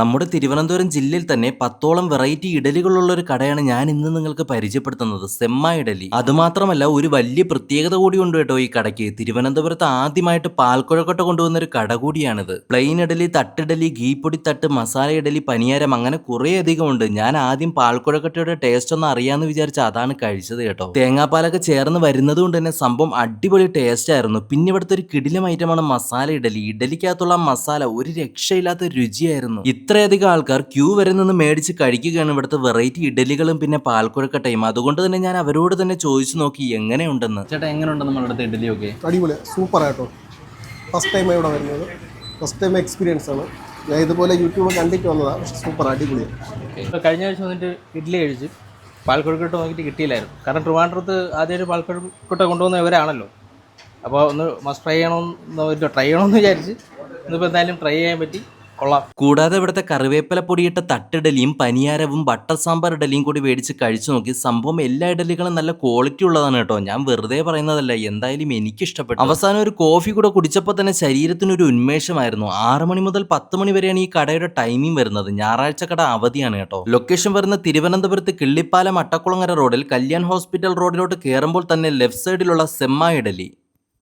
നമ്മുടെ തിരുവനന്തപുരം ജില്ലയിൽ തന്നെ പത്തോളം വെറൈറ്റി ഇഡലികളുള്ള ഒരു കടയാണ് ഞാൻ ഇന്ന് നിങ്ങൾക്ക് പരിചയപ്പെടുത്തുന്നത്. സെമ്മ ഇഡലി. അതുമാത്രമല്ല ഒരു വലിയ പ്രത്യേകത കൂടി ഉണ്ട് കേട്ടോ ഈ കടയ്ക്ക്. തിരുവനന്തപുരത്ത് ആദ്യമായിട്ട് പാൽക്കുഴക്കൊട്ട കൊണ്ടുവന്ന ഒരു കട കൂടിയാണിത്. പ്ലെയിൻ ഇഡലി തട്ടിഡലി ഗീപ്പൊടി തട്ട് മസാല ഇഡലി പനിയാരം അങ്ങനെ കുറേ അധികം ഉണ്ട്. ഞാൻ ആദ്യം പാൽക്കുഴക്കൊട്ടയുടെ ടേസ്റ്റ് ഒന്ന് അറിയാന്ന് വിചാരിച്ച അതാണ് കഴിച്ചത് കേട്ടോ. തേങ്ങാപ്പാലൊക്കെ ചേർന്ന് വരുന്നത് കൊണ്ട് തന്നെ സംഭവം അടിപൊളി ടേസ്റ്റ് ആയിരുന്നു. പിന്നെ ഇവിടുത്തെ ഒരു കിടിലം ഐറ്റമാണ് മസാല ഇഡലി. ഇഡലിക്കകത്തുള്ള മസാല ഒരു രക്ഷയില്ലാത്ത രുചിയായിരുന്നു. ഇത്രയധികം ആൾക്കാർ ക്യൂ വരെ നിന്ന് മേടിച്ച് കഴിക്കുകയാണ് ഇവിടുത്തെ വെറൈറ്റി ഇഡലികളും പിന്നെ പാൽക്കുഴക്കട്ടയും. അതുകൊണ്ട് തന്നെ ഞാൻ അവരോട് തന്നെ ചോദിച്ചു നോക്കി എങ്ങനെയുണ്ടെന്ന്. ചേട്ടാ എങ്ങനെയുണ്ട് നമ്മുടെ അടുത്ത ഇഡലിയൊക്കെ? അടിപൊളി സൂപ്പർ ആയിട്ടോ ഫസ്റ്റ് ടൈം ഇവിടെ വരുന്നത്. ഫസ്റ്റ് ടൈം എക്സ്പീരിയൻസ് ആണ്. ഞാൻ ഇതുപോലെ യൂട്യൂബ് കണ്ടിട്ട് വന്നതാണ് പക്ഷേ സൂപ്പർ അടിപൊളി ഇപ്പോൾ കഴിഞ്ഞ ആഴ്ച വന്നിട്ട് ഇഡ്ഡലി കഴിച്ച് പാൽക്കുഴക്കട്ട നോക്കിയിട്ട് കിട്ടിയില്ലായിരുന്നു. കാരണം ട്രിവാൻഡ്രത്ത് ആദ്യമായിട്ട് പാൽക്കൊഴുക്കട്ട കൊണ്ടുവന്ന ഇവരാണല്ലോ. അപ്പോൾ ഒന്ന് മസ്റ്റ് ട്രൈ ചെയ്യണമെന്ന് ട്രൈ ചെയ്യണമെന്ന് വിചാരിച്ച് ഇന്നിപ്പോൾ എന്തായാലും ട്രൈ ചെയ്യാൻ പറ്റി. കൊള്ളാം. കൂടാതെ ഇവിടുത്തെ കറിവേപ്പില പൊടിയിട്ട തട്ടിടലിയും പനിയാരവും ബട്ടർ സാമ്പാർ ഇഡലിയും കൂടി മേടിച്ച് കഴിച്ചു നോക്കി. സംഭവം എല്ലാ ഇഡലികളും നല്ല ക്വാളിറ്റി ഉള്ളതാണ് കേട്ടോ. ഞാൻ വെറുതെ പറയുന്നതല്ല എന്തായാലും എനിക്ക് ഇഷ്ടപ്പെട്ടു അവസാനം ഒരു കോഫി കൂടെ കുടിച്ചപ്പോൾ തന്നെ ശരീരത്തിന് ഒരു ഉന്മേഷമായിരുന്നു. ആറ് മണി മുതൽ പത്ത് മണി വരെയാണ് ഈ കടയുടെ ടൈമിംഗ് വരുന്നത്. ഞായറാഴ്ച കട അവധിയാണ് കേട്ടോ. ലൊക്കേഷൻ വരുന്ന തിരുവനന്തപുരത്ത് കിള്ളിപ്പാലം അട്ടക്കുളങ്ങര റോഡിൽ കല്യാൺ ഹോസ്പിറ്റൽ റോഡിലോട്ട് കയറുമ്പോൾ തന്നെ ലെഫ്റ്റ് സൈഡിലുള്ള സെമ്മ ഇഡലി.